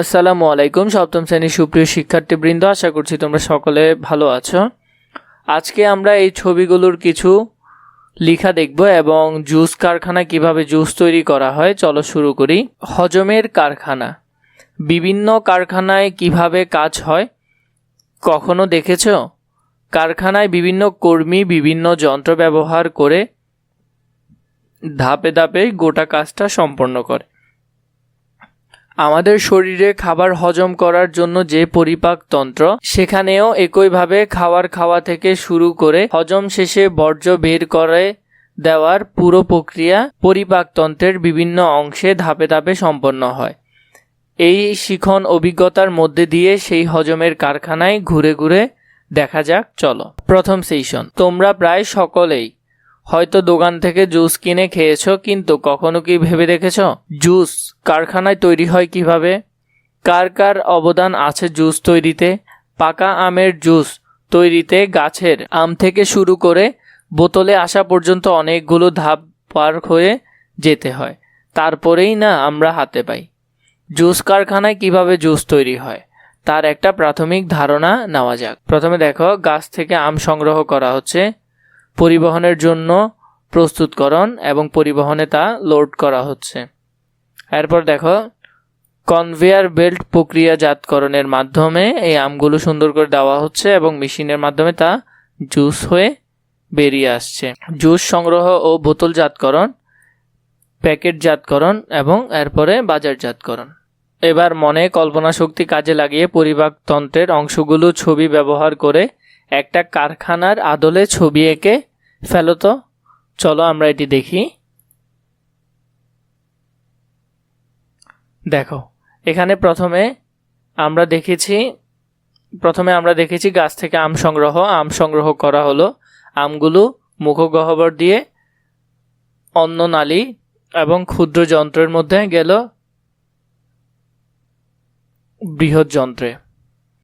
আসসালামু আলাইকুম, সপ্তম শ্রেণির সুপ্রিয় শিক্ষার্থীবৃন্দ, আশা করছি তোমরা সকলে ভালো আছো। আজকে আমরা এই ছবিগুলোর কিছু লেখা দেখব এবং জুস কারখানা কীভাবে জুস তৈরি করা হয়, চলো শুরু করি। হজমের কারখানা। বিভিন্ন কারখানায় কীভাবে কাজ হয়, কখনো দেখেছ? কারখানায় বিভিন্ন কর্মী বিভিন্ন যন্ত্র ব্যবহার করে ধাপে ধাপে গোটা কাজটা সম্পন্ন করে। আমাদের শরীরে খাবার হজম করার জন্য যে পরিপাক তন্ত্র, সেখানেও একইভাবে খাবার খাওয়া থেকে শুরু করে হজম শেষে বর্জ্য বের করে দেওয়ার পুরো প্রক্রিয়া পরিপাকতন্ত্রের বিভিন্ন অংশে ধাপে ধাপে সম্পন্ন হয়। এই শিখন অভিজ্ঞতার মধ্যে দিয়ে সেই হজমের কারখানায় ঘুরে ঘুরে দেখা যাক, চলো। প্রথম সেশন তোমরা প্রায় সকলেই হয়তো দোকান থেকে জুস কিনে খেয়েছো, কিন্তু কখনো কি ভেবে দেখেছ? জুস কারখানায় তৈরি হয় কীভাবে? কার কার অবদান আছে জুস তৈরিতে? পাকা আমের জুস তৈরিতে গাছের আম থেকে শুরু করে বোতলে আসা পর্যন্ত অনেকগুলো ধাপ পার হয়ে যেতে হয়। তারপরেই না আমরা হাতে পাই। জুস কারখানায় কীভাবে জুস তৈরি হয়? তার একটা প্রাথমিক ধারণা নেওয়া যাক। প্রথমে দেখো, গাছ থেকে আম সংগ্রহ করা হচ্ছে। পরিবহনের জন্য প্রস্তুতকরণ এবং পরিবহনে তা লোড করা হচ্ছে। এরপর দেখো কনভেয়ার বেল্ট প্রক্রিয়াজাতকরণের মাধ্যমে এই আমগুলো সুন্দর করে দেওয়া হচ্ছে এবং মেশিনের মাধ্যমে তা জুস হয়ে বেরিয়ে আসছে। জুস সংগ্রহ ও বোতলজাতকরণ, প্যাকেটজাতকরণ এবং এরপরে বাজারজাতকরণ। এবার মনে কল্পনা শক্তি কাজে লাগিয়ে পরিবাকতন্ত্রের অংশগুলো ছবি ব্যবহার করে একটা কারখানার আদলে ছবি এঁকে ফেলো তো। চলো আমরা এটি দেখি। দেখো, এখানে প্রথমে আমরা দেখেছি, প্রথমে আমরা দেখেছি গাছ থেকে আম সংগ্রহ। আম সংগ্রহ করা হলো। আমগুলো মুখগহ্বর দিয়ে অন্ন নালী এবং ক্ষুদ্র যন্ত্রের মধ্যে গেল বৃহৎ যন্ত্রে।